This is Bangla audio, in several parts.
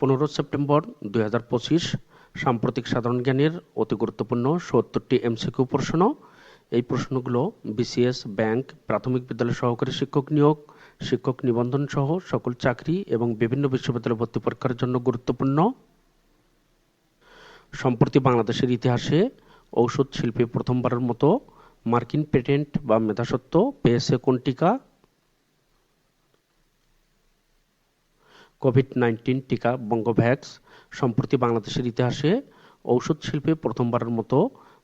পনেরো সেপ্টেম্বর দুই হাজার পঁচিশ, সাম্প্রতিক সাধারণ জ্ঞানের অতি গুরুত্বপূর্ণ সত্তরটি এমসিকিউ প্রশ্ন। এই প্রশ্নগুলো বিসিএস, ব্যাংক, প্রাথমিক বিদ্যালয় সহকারী শিক্ষক নিয়োগ, শিক্ষক নিবন্ধন সহ সকল চাকরি এবং বিভিন্ন বিশ্ববিদ্যালয় ভর্তি পরীক্ষার জন্য গুরুত্বপূর্ণ। সম্প্রতি বাংলাদেশের ইতিহাসে ঔষধ শিল্পে প্রথমবারের মতো মার্কিন পেটেন্ট বা মেধাসত্ত্ব পেয়েছে কোন টিকা কোভিড নাইন্টিন টিকা বঙ্গভ্যাক্স সম্প্রতি বাংলাদেশের ইতিহাসে ঔষধ শিল্পে প্রথমবারের মতো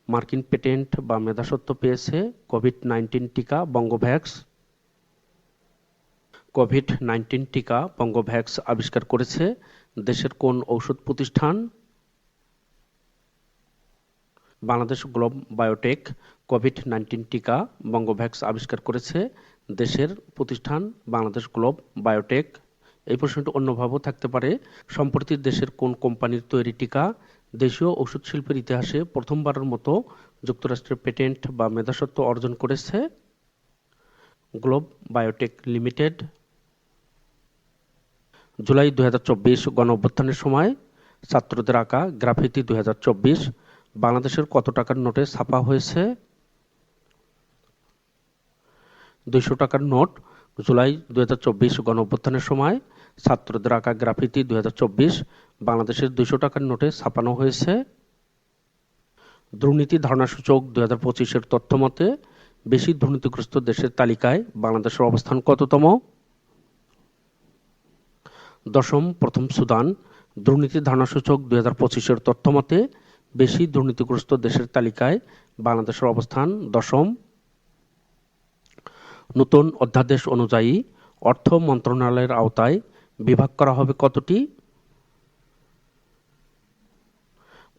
মার্কিন পেটেন্ট বা মেধাসত্ত্ব পেয়েছে কোভিড নাইন্টিন টিকা বঙ্গভ্যাক্স। কোভিড নাইন্টিন টিকা বঙ্গভ্যাক্স আবিষ্কার করেছে দেশের কোন ঔষধ প্রতিষ্ঠান? Bangladesh globe biotech Covid nineteen টিকা বঙ্গভ্যাক্স আবিষ্কার করেছে দেশের প্রতিষ্ঠান বাংলাদেশ গ্লোব বায়োটেক। এই প্রশ্নটি অন্যভাবেও থাকতে পারে। সম্প্রতি দেশের কোন কোম্পানির তৈরি টিকা দেশীয় ওষুধ শিল্পের ইতিহাসে প্রথমবারের মতো যুক্তরাষ্ট্রের পেটেন্ট বা মেধাসত্ত্ব অর্জন করেছে? Globe biotech limited. জুলাই দুই হাজার চব্বিশ গণ সময় ছাত্রদের আঁকা গ্রাফিতি দুই হাজার চব্বিশ, বাংলাদেশের কত টাকার নোটে ছাপা হয়েছে? দুইশো টাকার নোট জুলাই দুই হাজার গণ সময় ছাত্রদের আঁকা গ্রাফিতি দুই হাজার চব্বিশ, বাংলাদেশের দুইশো টাকার নোটে ছাপানো হয়েছে। দুর্নীতি ধারণাসূচক দুই হাজার পঁচিশের তথ্য মতে, বেশি দুর্নীতিগ্রস্ত দেশের তালিকায় বাংলাদেশের অবস্থান কততম? দশম, প্রথম সুদান। দুর্নীতি ধারণাসূচক দুই হাজার পঁচিশের তথ্য মতে, বেশি দুর্নীতিগ্রস্ত দেশের তালিকায় বাংলাদেশের অবস্থান দশম। নতুন অধ্যাদেশ অনুযায়ী অর্থ মন্ত্রণালয়ের আওতায় বিভাগ করা হবে কতটি?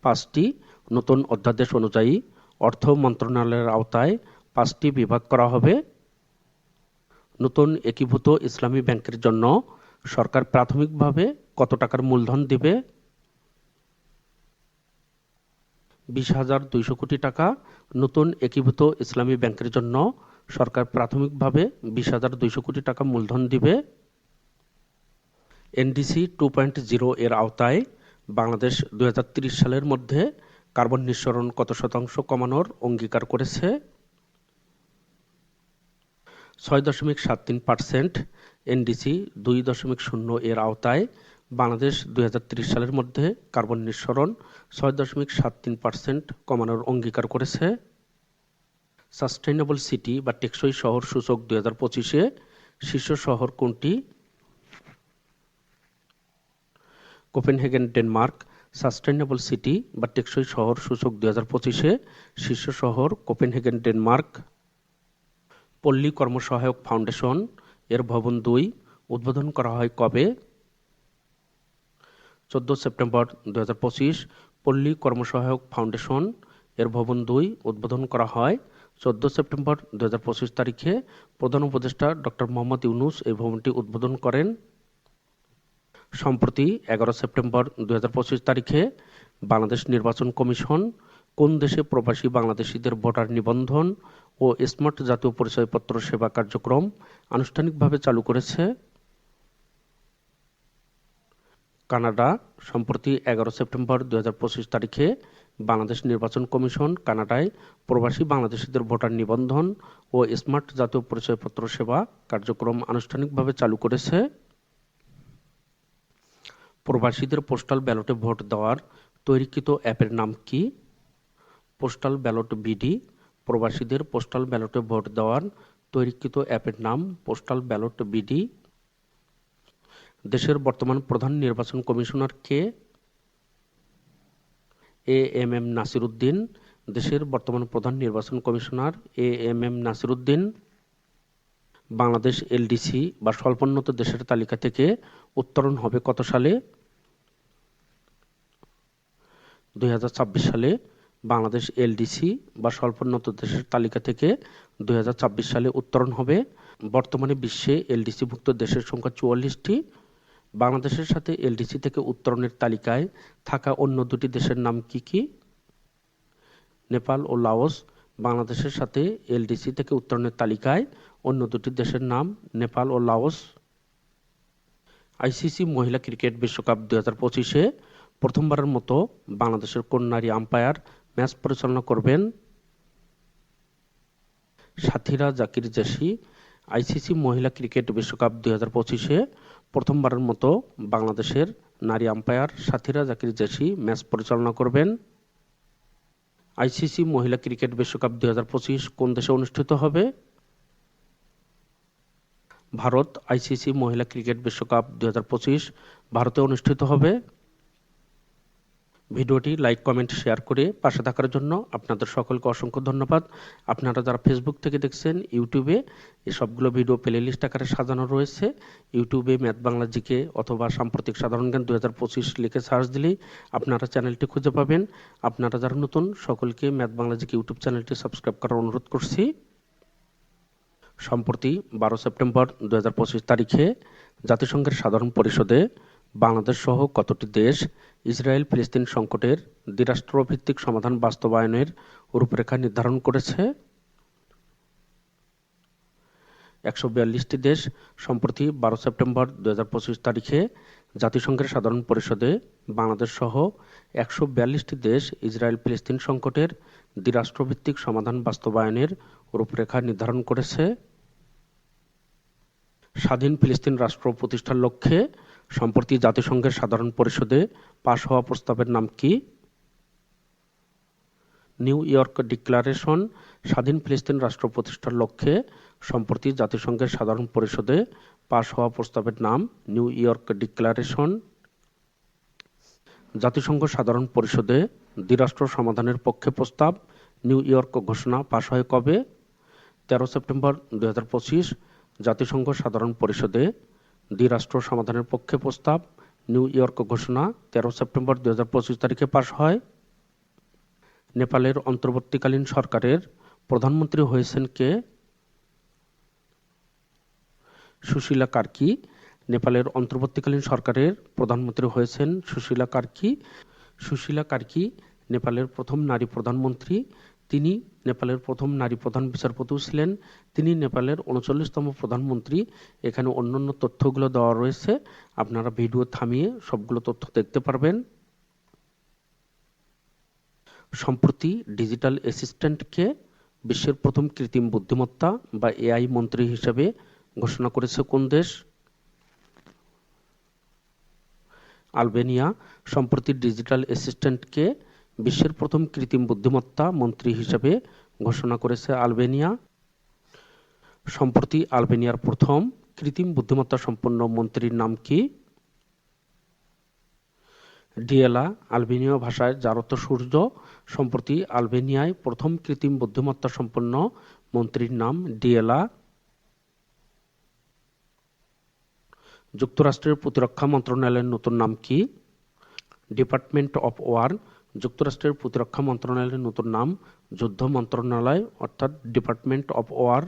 পাঁচটি। নতুন অধ্যাদেশ অনুযায়ী অর্থ মন্ত্রণালয়ের আওতায় পাঁচটি বিভাগ করা হবে। নতুন একীভূত ইসলামী ব্যাংকের জন্য সরকার প্রাথমিকভাবে কত টাকার মূলধন দিবে? বিশ হাজার দুইশো কোটি টাকা। নতুন একীভূত ইসলামী ব্যাংকের জন্য সরকার প্রাথমিকভাবে বিশ হাজার দুইশো কোটি টাকা মূলধন দিবে। এনডিসি টু পয়েন্ট জিরো এর আওতায় বাংলাদেশ দুই সালের মধ্যে কার্বন নিঃসরণ কত শতাংশ কমানোর অঙ্গীকার করেছে? ছয় দশমিক সাত তিন পার্সেন্ট এনডিসি দুই দশমিক শূন্য এর আওতায় বাংলাদেশ দুই সালের মধ্যে কার্বন নিঃসরণ ছয় দশমিক সাত তিন পার্সেন্ট কমানোর অঙ্গীকার করেছে। সাস্টেইনেবল সিটি বা টেকসই শহর সূচক দুই হাজার পঁচিশে শীর্ষ শহর কোনটি? Copenhagen, Denmark. সাস্টেইনেবল সিটি বা টেকসই শহর সূচক দুই হাজার পঁচিশে শীর্ষ শহর কোপেনহেগেন, ডেনমার্ক। পল্লী কর্মসহায়ক ফাউন্ডেশন, এর ভবন দুই। উদ্বোধন করা হয় কবে? চোদ্দ সেপ্টেম্বর দু হাজার পঁচিশ। পল্লী কর্মসহায়ক ফাউন্ডেশন, এর ভবন দুই। উদ্বোধন করা হয় চোদ্দ সেপ্টেম্বর দু হাজার পঁচিশ তারিখে প্রধান উপদেষ্টা ডক্টর মোহাম্মদ ইউনুস এই ভবনটি উদ্বোধন করেন। সম্প্রতি এগারো সেপ্টেম্বর দু হাজার পঁচিশ তারিখে বাংলাদেশ নির্বাচন কমিশন কোন দেশে প্রবাসী বাংলাদেশিদের ভোটার নিবন্ধন ও স্মার্ট জাতীয় পরিচয়পত্র সেবা কার্যক্রম আনুষ্ঠানিকভাবে চালু করেছে? কানাডা, সম্প্রতি এগারো সেপ্টেম্বর দু হাজার পঁচিশ তারিখে বাংলাদেশ নির্বাচন কমিশন, কানাডায় প্রবাসী বাংলাদেশিদের ভোটার নিবন্ধন ও স্মার্ট জাতীয় পরিচয়পত্র সেবা কার্যক্রম আনুষ্ঠানিকভাবে চালু করেছে। প্রবাসীদের পোস্টাল ব্যালটে ভোট দেওয়ার তৈরিকৃত অ্যাপের নাম কি? Postal ballot BD. প্রবাসীদের পোস্টাল ব্যালটে ভোট দেওয়ার তৈরিকৃত অ্যাপের নাম পোস্টাল ব্যালট বিডি। দেশের বর্তমান প্রধান নির্বাচন commissioner K? A M M Nasir Uddin দেশের বর্তমান প্রধান নির্বাচন commissioner A M M Nasir Uddin Bangladesh LDC বা স্বল্পোন্নত দেশের তালিকা থেকে উত্তরণ হবে কত সালে? দুই হাজার ছাব্বিশ সালে বাংলাদেশ এলডিসি বা স্বল্পোন্নত দেশের তালিকা থেকে দুই হাজার ছাব্বিশ সালে উত্তরণ হবে। বর্তমানে বিশ্বে এলডিসিভুক্ত দেশের সংখ্যা চুয়াল্লিশটি। বাংলাদেশের সাথে এলডিসি থেকে উত্তরণের তালিকায় থাকা অন্য দুটি দেশের নাম কি কি? নেপাল ও লাওস। বাংলাদেশের সাথে এলডিসি থেকে উত্তরণের তালিকায় অন্য দুটি দেশের নাম নেপাল ও লাওস। আইসিসি মহিলা ক্রিকেট বিশ্বকাপ দুই হাজার পঁচিশে প্রথমবারের মতো বাংলাদেশের কোন নারী আম্পায়ার ম্যাচ পরিচালনা করবেন সাথীরা জাকির জেসি। আইসিসি মহিলা ক্রিকেট বিশ্বকাপ দুই হাজার পঁচিশে প্রথমবারের মতো বাংলাদেশের নারী আম্পায়ার সাথীরা জাকির জেসি ম্যাচ পরিচালনা করবেন। আইসিসি মহিলা ক্রিকেট বিশ্বকাপ দু হাজার পঁচিশ কোন দেশে অনুষ্ঠিত হবে? ভারত, আইসিসি মহিলা ক্রিকেট বিশ্বকাপ দু হাজার পঁচিশ ভারতে অনুষ্ঠিত হবে। ভিডিওটি লাইক, কমেন্ট, শেয়ার করে পাশে থাকার জন্য আপনাদের সকলকে অসংখ্য ধন্যবাদ। আপনারা যারা ফেসবুক থেকে দেখছেন ইউটিউবে সবগুলো ভিডিও প্লে লিস্ট আকারে সাজানো রয়েছে। ইউটিউবে ম্যাথ বাংলা জিকে অথবা সাম্প্রতিক সাধারণ জ্ঞান দুই হাজার পঁচিশ লিখে সার্চ দিলেই আপনারা চ্যানেলটি খুঁজে পাবেন। আপনারা যারা নতুন, সকলকে ম্যাথ বাংলা জিকে ইউটিউব চ্যানেলটি সাবস্ক্রাইব করার অনুরোধ করছি। সম্প্রতি বারো সেপ্টেম্বর দু হাজার পঁচিশ তারিখে জাতিসংঘের সাধারণ পরিষদে বাংলাদেশ সহ কতটি দেশ ইসরায়েল ফিলিস্তিন সংকটের দ্বিরাষ্ট্রভিত্তিক সমাধান বাস্তবায়নের রূপরেখা নির্ধারণ করেছে। একশো বিয়াল্লিশটি দেশ সম্প্রতি বারো সেপ্টেম্বর দুহাজার পঁচিশ তারিখে জাতিসংঘের সাধারণ পরিষদে বাংলাদেশ সহ একশো বিয়াল্লিশটি দেশ ইসরায়েল ফিলিস্তিন সংকটের দ্বিরাষ্ট্রভিত্তিক সমাধান বাস্তবায়নের রূপরেখা নির্ধারণ করেছে। স্বাধীন ফিলিস্তিন রাষ্ট্র প্রতিষ্ঠার লক্ষ্যে সম্প্রতি জাতিসংঘের সাধারণ পরিষদে পাশ হওয়া প্রস্তাবের নাম কি? নিউ ইয়র্ক ডিক্লারেশন, স্বাধীন ফিলিস্তিন রাষ্ট্র প্রতিষ্ঠার লক্ষ্যে সম্প্রতি জাতিসংঘের সাধারণ পরিষদে পাশ হওয়া প্রস্তাবের নাম নিউ ইয়র্ক ডিক্লারেশন। জাতিসংঘ সাধারণ পরিষদে দ্বিরাষ্ট্র সমাধানের পক্ষে প্রস্তাব নিউ ইয়র্ক ঘোষণা পাশ হয় কবে? তেরো সেপ্টেম্বর দু হাজার পঁচিশ, জাতিসংঘ সাধারণ পরিষদে দ্বিরাষ্ট্র সমাধানের পক্ষে প্রস্তাব। নিউ ইয়র্ক ঘোষণা, তেরো সেপ্টেম্বর দুই তারিখে পাশ হয়। নেপালের অন্তর্বর্তীকালীন সরকারের প্রধানমন্ত্রী হয়েছেন কে? সুশীলা কার্কি। নেপালের অন্তর্বর্তীকালীন সরকারের প্রধানমন্ত্রী হয়েছেন সুশীলা কার্কি। সুশীলা কার্কি, নেপালের প্রথম নারী প্রধানমন্ত্রী। তিনি নেপালের প্রথম নারী প্রধান বিচারপতিও ছিলেন। তিনি নেপালের উনচল্লিশতম প্রধানমন্ত্রী। এখানে অন্যান্য তথ্যগুলো দেওয়া রয়েছে। আপনারা ভিডিও থামিয়ে সবগুলো তথ্য দেখতে পারবেন। সম্প্রতি ডিজিটাল অ্যাসিস্ট্যান্টকে বিশ্বের প্রথম কৃত্রিম বুদ্ধিমত্তা বা এআই মন্ত্রী হিসেবে ঘোষণা করেছে কোন দেশ? আলবেনিয়া। সম্প্রতি ডিজিটাল অ্যাসিস্ট্যান্টকে বিশ্বের প্রথম কৃত্রিম বুদ্ধিমত্তা মন্ত্রী হিসেবে ঘোষণা করেছে আলবেনিয়া। সম্প্রতি আলবেনিয়ার প্রথম কৃত্রিম বুদ্ধিমত্তা সম্পন্ন মন্ত্রীর নাম কি? ডিয়েলা, আলবেনীয় ভাষায় জারত সূর্য। সম্প্রতি আলবেনিয়ায় প্রথম কৃত্রিম বুদ্ধিমত্তা সম্পন্ন মন্ত্রীর নাম ডিয়েলা। যুক্তরাষ্ট্রের প্রতিরক্ষা মন্ত্রণালয়ের নতুন নাম কি? Department of war. যুক্তরাষ্ট্রের প্রতিরক্ষা মন্ত্রণালয়ের নতুন নাম যুদ্ধ মন্ত্রণালয়, অর্থাৎ ডিপার্টমেন্ট অফ ওয়ার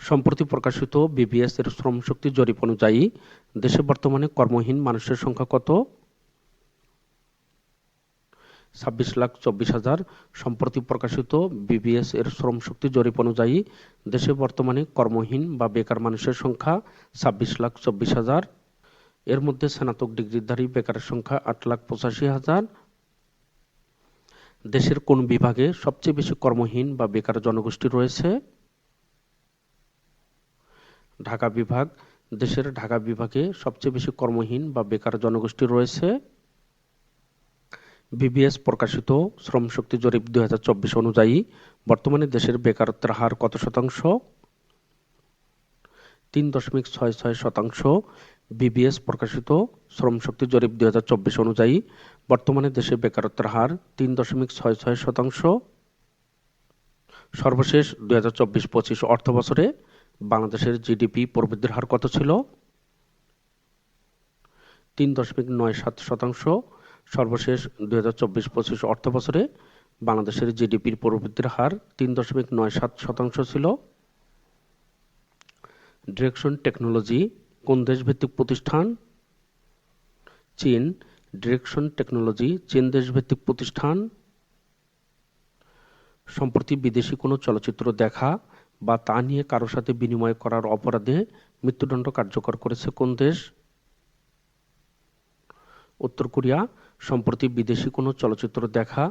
সম্প্রতি প্রকাশিত বিবিএস এর শ্রমশক্তি জরিপ অনুযায়ী, দেশে বর্তমানে কর্মহীন মানুষের সংখ্যা কত? ছাব্বিশ লাখ চব্বিশ হাজার। সম্প্রতি প্রকাশিত বিবিএস এর শ্রমশক্তি জরিপ অনুযায়ী, দেশে বর্তমানে কর্মহীন বা বেকার মানুষের সংখ্যা ছাব্বিশ লাখ চব্বিশ হাজার। এর মধ্যে স্নাতক ডিগ্রিধারী বেকারের সংখ্যা আট লাখ পঁচাশি হাজার। দেশের কোন বিভাগে সবচেয়ে বেশি কর্মহীন বা বেকার জনগোষ্ঠী রয়েছে? ঢাকা বিভাগ। দেশের ঢাকা বিভাগে সবচেয়ে বেশি কর্মহীন বা বেকার জনগোষ্ঠী রয়েছে। বিবিএস প্রকাশিত শ্রমশক্তি জরিপ দুই হাজার চব্বিশ অনুযায়ী বর্তমানে দেশের বেকারত্বের হার কত শতাংশ? তিন দশমিক ছয় ছয় শতাংশ। বিবিএস প্রকাশিত শ্রমশক্তি জরিপ দুই হাজার চব্বিশ অনুযায়ী বর্তমানে দেশে বেকারত্বের হার তিন দশমিক ছয় ছয় শতাংশ। সর্বশেষ দুই হাজার চব্বিশ পঁচিশ অর্থ বছরে বাংলাদেশের জিডিপি প্রবৃদ্ধির হার কত ছিল? তিন দশমিক নয় সাত শতাংশ। সর্বশেষ দুই হাজার চব্বিশ পঁচিশ অর্থ বছরে বাংলাদেশের জিডিপির প্রবৃদ্ধির হার তিন দশমিক নয় সাত শতাংশ ছিল। ডিরেকশন টেকনোলজি কোন দেশভিত্তিক প্রতিষ্ঠান? চীন ডিরেকশন টেকনোলজি চীন দেশভিত্তিক প্রতিষ্ঠান? সম্প্রতি বিদেশি কোনো চলচ্চিত্র দেখা বা তা নিয়ে কারোর সাথে বিনিময় করার অপরাধে মৃত্যুদণ্ড কার্যকর করেছে কোন দেশ? উত্তর কোরিয়া, সম্প্রতি বিদেশি কোনো চলচ্চিত্র দেখা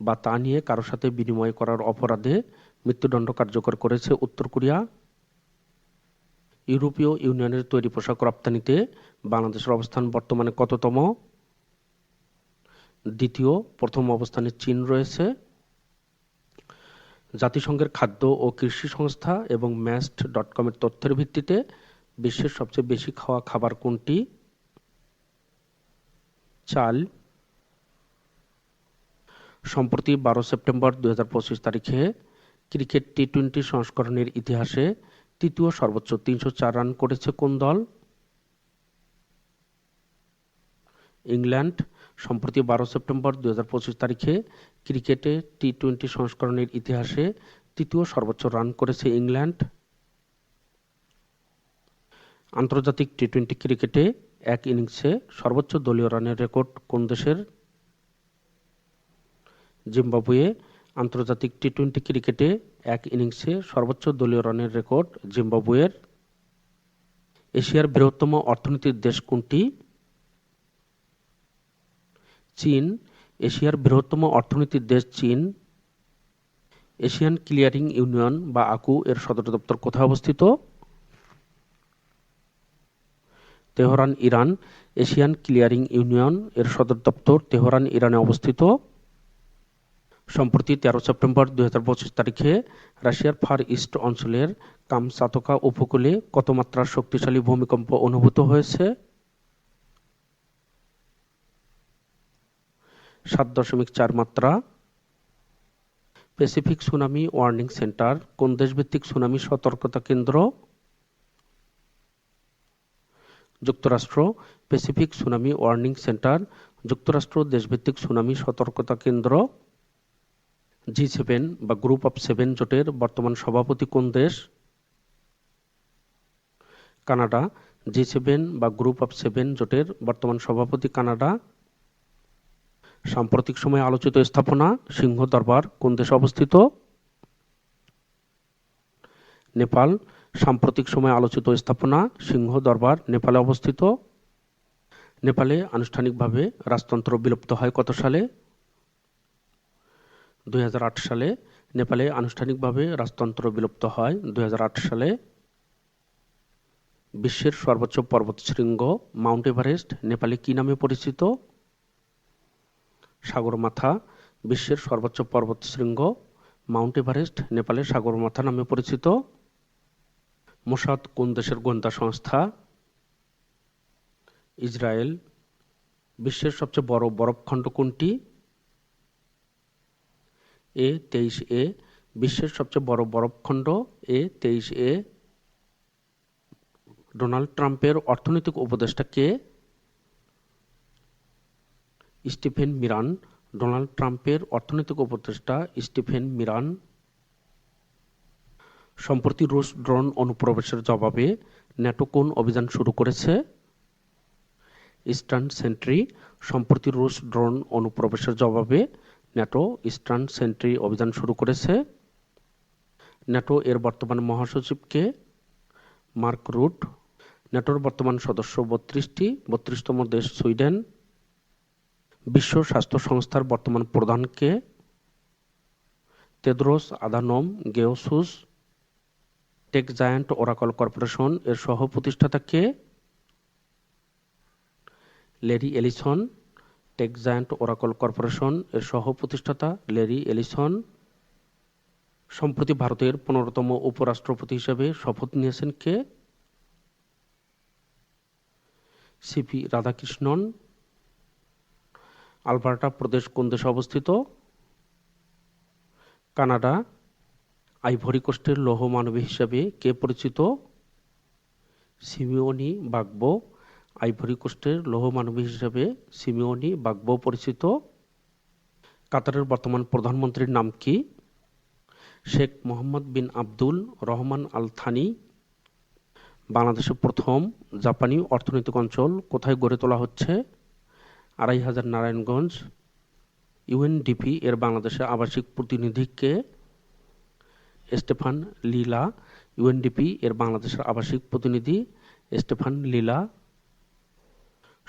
বা তা নিয়ে কারোর সাথে বিনিময় করার অপরাধে মৃত্যুদণ্ড কার্যকর করেছে উত্তর কোরিয়া? ইউরোপীয় ইউনিয়নের তৈরি পোশাক রপ্তানিতে বাংলাদেশের অবস্থান বর্তমানে কততম? দ্বিতীয়, প্রথম অবস্থানে চীন রয়েছে। জাতিসংঘের খাদ্য ও কৃষি সংস্থা এবং ম্যাস্ট ডট কমের তথ্যের ভিত্তিতে বিশ্বের সবচেয়ে বেশি খাওয়া খাবার কোনটি? চাল। সম্প্রতি বারো সেপ্টেম্বর দুই হাজার পঁচিশ তারিখে ক্রিকেট টি টোয়েন্টি সংস্করণের ইতিহাসে তৃতীয় সর্বোচ্চ তিনশো চার রান করেছে কোন দল? ইংল্যান্ড, সম্প্রতি বারো সেপ্টেম্বর দু হাজার পঁচিশ তারিখে ক্রিকেটে টি টোয়েন্টি সংস্করণের ইতিহাসে তৃতীয় সর্বোচ্চ রান করেছে ইংল্যান্ড। আন্তর্জাতিক টি টোয়েন্টি ক্রিকেটে এক ইনিংসে সর্বোচ্চ দলীয় রানের রেকর্ড কোন দেশের? জিম্বাবুয়ে আন্তর্জাতিক টি টোয়েন্টি ক্রিকেটে এক ইনিংসে সর্বোচ্চ দলীয় রানের রেকর্ড জিম্বাবুয়ের এশিয়ার বৃহত্তম অর্থনীতির দেশ কোনটি? চীন, এশিয়ার বৃহত্তম অর্থনীতির দেশ চীন, এশিয়ান ক্লিয়ারিং ইউনিয়ন বা আকু এর সদর দপ্তর কোথায় অবস্থিত? Tehran, Iran, Asian clearing union এর সদর দপ্তর তেহরান, ইরানে অবস্থিত। সম্প্রতি তেরো সেপ্টেম্বর দুই হাজার পঁচিশ তারিখে রাশিয়ার ফার ইস্ট অঞ্চলের কামচাতকা উপকূলে কত মাত্রার শক্তিশালী ভূমিকম্প অনুভূত হয়েছে? সাত দশমিক চার মাত্রা। প্যাসিফিক সুনামি ওয়ার্নিং সেন্টার কোন দেশভিত্তিক সুনামি সতর্কতা কেন্দ্র? যুক্তরাষ্ট্র প্যাসিফিক সুনামি ওয়ার্নিং সেন্টার যুক্তরাষ্ট্র দেশভিত্তিক সুনামি সতর্কতা কেন্দ্র? জি সেভেন বা গ্রুপ অফ সেভেন জোটের বর্তমান সভাপতি কোন দেশ? কানাডা। জি সেভেন বা গ্রুপ অফ সেভেন জোটের বর্তমান সভাপতি কানাডা। সাম্প্রতিক সময়ে আলোচিত স্থাপনা সিংহ দরবার কোন দেশে অবস্থিত? নেপাল। সাম্প্রতিক সময়ে আলোচিত স্থাপনা সিংহ দরবার নেপালে অবস্থিত। নেপালে আনুষ্ঠানিকভাবে রাজতন্ত্র বিলুপ্ত হয় কত সালে? দুই হাজার আট সালে নেপালে আনুষ্ঠানিকভাবে রাজতন্ত্র বিলুপ্ত হয়। দুই হাজার আট সালে বিশ্বের সর্বোচ্চ পর্বতশৃঙ্গ মাউন্ট এভারেস্ট নেপালে কি নামে পরিচিত? সাগরমাথা, বিশ্বের সর্বোচ্চ পর্বতশৃঙ্গ মাউন্ট এভারেস্ট নেপালের সাগরমাথা নামে পরিচিত। মোসাদ কোন দেশের গোয়েন্দা সংস্থা? ইসরায়েল, বিশ্বের সবচেয়ে বড় বরফখণ্ড কোনটি? এ তেইশ এ, বিশ্বের সবচেয়ে বড় বরফখণ্ড, এ তেইশ এ। ডোনাল্ড ট্রাম্পের অর্থনৈতিক উপদেষ্টা কে? স্টিফেন মিরান। ডোনাল্ড ট্রাম্পের অর্থনৈতিক উপদেষ্টা স্টিফেন মিরান। সম্প্রতি রুশ ড্রোন অনুপ্রবেশের জবাবে ন্যাটো কোন অভিযান শুরু করেছে? Eastern sentry. সম্প্রতি রুশ ড্রোন অনুপ্রবেশের জবাবে ন্যাটো ইস্টার্ন সেন্ট্রি অভিযান শুরু করেছে। ন্যাটো এর বর্তমান মহাসচিবকে মার্ক রুট। ন্যাটোর বর্তমান সদস্য বত্রিশটি, বত্রিশতম দেশ সুইডেন। বিশ্ব স্বাস্থ্য সংস্থার বর্তমান প্রধানকে তেদ্রোস আদানম গেওসুস। টেক জায়ান্ট ওরাকল কর্পোরেশন এর সহ প্রতিষ্ঠাতা কে? Larry Ellison. Tech giant Oracle corporation এর সহ প্রতিষ্ঠাতা লেরি এলিসন, সম্প্রতি ভারতের পনেরোতম উপরাষ্ট্রপতি হিসেবে শপথ নিয়েছেন কে? সিপি রাধাকৃষ্ণন, আলবার্টা প্রদেশ কোন দেশে অবস্থিত? কানাডা, আইভরি কোস্টের লৌহ মানবী হিসাবে কে পরিচিত? সিমিওনি বাগবো আইভরি কোস্টের লৌহ মানবী হিসাবে সিমিওনি বাগবো পরিচিত। কাতারের বর্তমান প্রধানমন্ত্রীর নাম কি? Sheikh Mohammed bin Abdul Rahman Al Thani বাংলাদেশের প্রথম জাপানি অর্থনৈতিক অঞ্চল কোথায় গড়ে তোলা হচ্ছে? আড়াই হাজার নারায়ণগঞ্জ। ইউএনডিপি এর বাংলাদেশের আবাসিক প্রতিনিধিকে স্টেফান লীলা। ইউএনডিপি এর বাংলাদেশের আবাসিক প্রতিনিধি স্টেফান লীলা।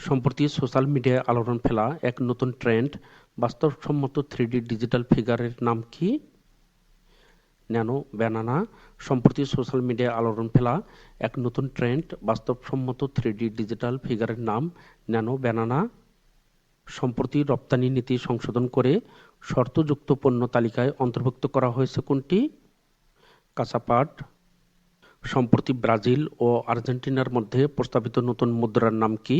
সম্প্রতি সোশ্যাল মিডিয়ায় আলোড়ন ফেলা এক নতুন ট্রেন্ড, বাস্তবসম্মত থ্রিডি ডিজিটাল ফিগারের নাম কি? Nano banana. সম্প্রতি সোশ্যাল মিডিয়ায় আলোড়ন ফেলা এক নতুন ট্রেন্ড, বাস্তবসম্মত থ্রিডি ডিজিটাল ফিগারের নাম ন্যানো ব্যানানা। সম্প্রতি রপ্তানি নীতি সংশোধন করে শর্তযুক্ত পণ্য তালিকায় অন্তর্ভুক্ত করা হয়েছে কোনটি? কাঁচা পাট সম্প্রতি ব্রাজিল ও আর্জেন্টিনার মধ্যে প্রস্তাবিত নতুন মুদ্রার নাম কি?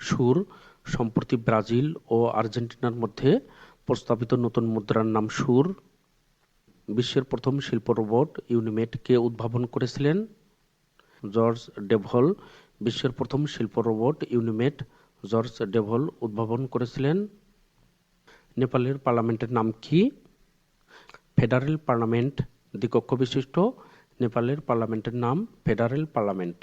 সুর সম্প্রতি ব্রাজিল ও আর্জেন্টিনার মধ্যে প্রস্তাবিত নতুন মুদ্রার নাম সুর। বিশ্বের প্রথম শিল্প রোবট ইউনিমেট কে উদ্ভাবন করেছিলেন জর্জ ডেভল। বিশ্বের প্রথম শিল্প রোবট ইউনিমেট জর্জ ডেভল উদ্ভাবন করেছিলেন। নেপালের পার্লামেন্টের নাম কি? ফেডারেল পার্লামেন্ট দ্বিকক্ষ বিশিষ্ট নেপালের পার্লামেন্টের নাম federal parliament.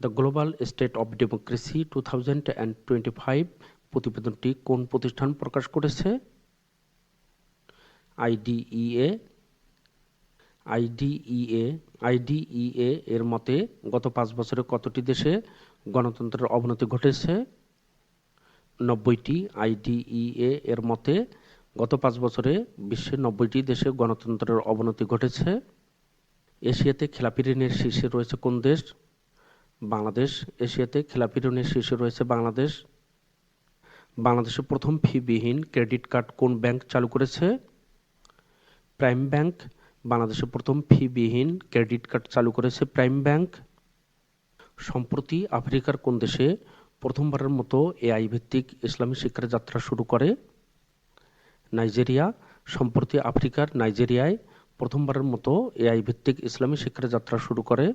The global state of democracy two thousand and twenty five প্রতিবেদনটি কোন প্রতিষ্ঠান প্রকাশ করেছে? আইডিইএ আইডিইএ আইডিইএ এর মতে গত পাঁচ বছরে কতটি দেশে গণতন্ত্রের অবনতি ঘটেছে? নব্বইটি আইডিইএ এর মতে গত পাঁচ বছরে বিশ্বের নব্বইটি দেশে গণতন্ত্রের অবনতি ঘটেছে। এশিয়াতে খেলাপি ঋণের শীর্ষে রয়েছে কোন দেশ? বাংলাদেশ, এশিয়াতে খেলাপি ঋণের শীর্ষে রয়েছে বাংলাদেশ। বাংলাদেশে প্রথম ফিবিহীন ক্রেডিট কার্ড কোন ব্যাংক চালু করেছে? প্রাইম ব্যাংক। বাংলাদেশে প্রথম ফিবিহীন ক্রেডিট কার্ড চালু করেছে প্রাইম ব্যাংক। সম্প্রতি আফ্রিকার কোন দেশে প্রথমবারের মতো এআই ভিত্তিক ইসলামী শিক্ষার যাত্রা শুরু করে? নাইজেরিয়া। সম্প্রতি আফ্রিকার নাইজেরিয়ায় প্রথমবারের মতো এআই ভিত্তিক ইসলামী শিক্ষার যাত্রা শুরু করে।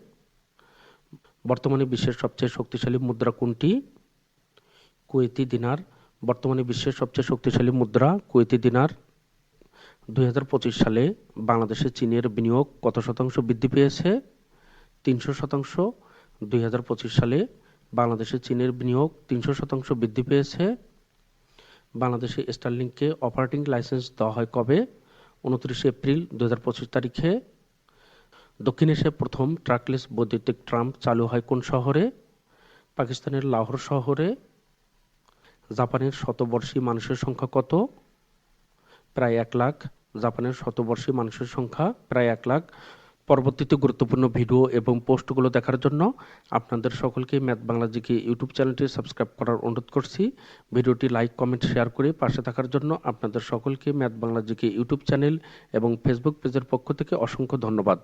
বর্তমানে বিশ্বের সবচেয়ে শক্তিশালী মুদ্রা কোনটি? Kuwaiti dinar. বর্তমানে বিশ্বের সবচেয়ে শক্তিশালী মুদ্রা কুয়েতি দিনার। দুই হাজার পঁচিশ সালে বাংলাদেশে চীনের বিনিয়োগ কত শতাংশ বৃদ্ধি পেয়েছে? তিনশো শতাংশ। দুই হাজার পঁচিশ সালে বাংলাদেশে চীনের বিনিয়োগ তিনশো শতাংশ বৃদ্ধি পেয়েছে। বাংলাদেশে স্টারলিংকে অপারেটিং লাইসেন্স দেওয়া হয় কবে? উনত্রিশে এপ্রিল দু হাজার পঁচিশ তারিখে। দক্ষিণ এশিয়ায় প্রথম ট্রাকলেস বৈদ্যুতিক ট্রাম চালু হয় কোন শহরে? পাকিস্তানের লাহোর শহরে। জাপানের শতবর্ষী মানুষের সংখ্যা কত? প্রায় এক লাখ। জাপানের শতবর্ষী মানুষের সংখ্যা প্রায় এক লাখ। পরবর্তীতে গুরুত্বপূর্ণ ভিডিও এবং পোস্টগুলো দেখার জন্য আপনাদের সকলকে ম্যাথ বাংলা জিকে ইউটিউব চ্যানেলটি সাবস্ক্রাইব করার অনুরোধ করছি। ভিডিওটি লাইক, কমেন্ট, শেয়ার করে পাশে থাকার জন্য আপনাদের সকলকে math Bangla GK YouTube channel এবং ফেসবুক পেজের পক্ষ থেকে অসংখ্য ধন্যবাদ।